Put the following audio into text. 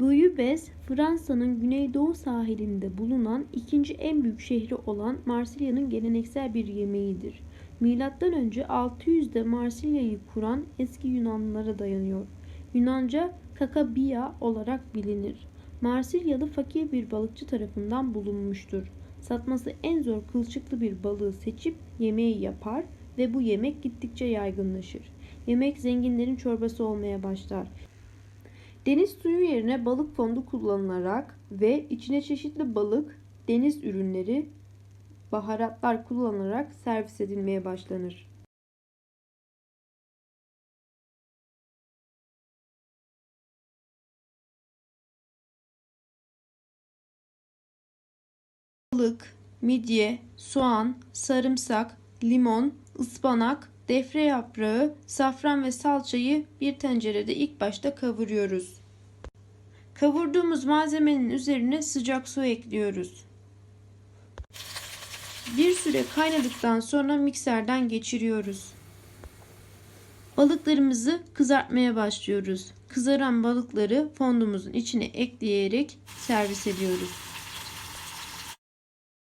Bouillabaisse, Fransa'nın güneydoğu sahilinde bulunan ikinci en büyük şehri olan Marsilya'nın geleneksel bir yemeğidir. Milattan önce 600'de Marsilya'yı kuran eski Yunanlılara dayanıyor. Yunanca kakabia olarak bilinir. Marsilyalı fakir bir balıkçı tarafından bulunmuştur. Satması en zor kılçıklı bir balığı seçip yemeği yapar ve bu yemek gittikçe yaygınlaşır. Yemek zenginlerin çorbası olmaya başlar. Deniz suyu yerine balık fondu kullanılarak ve içine çeşitli balık, deniz ürünleri, baharatlar kullanılarak servis edilmeye başlanır. Balık, midye, soğan, sarımsak, limon, ıspanak, defne yaprağı, safran ve salçayı bir tencerede ilk başta kavuruyoruz. Kavurduğumuz malzemenin üzerine sıcak su ekliyoruz. Bir süre kaynadıktan sonra mikserden geçiriyoruz. Balıklarımızı kızartmaya başlıyoruz. Kızaran balıkları fondumuzun içine ekleyerek servis ediyoruz.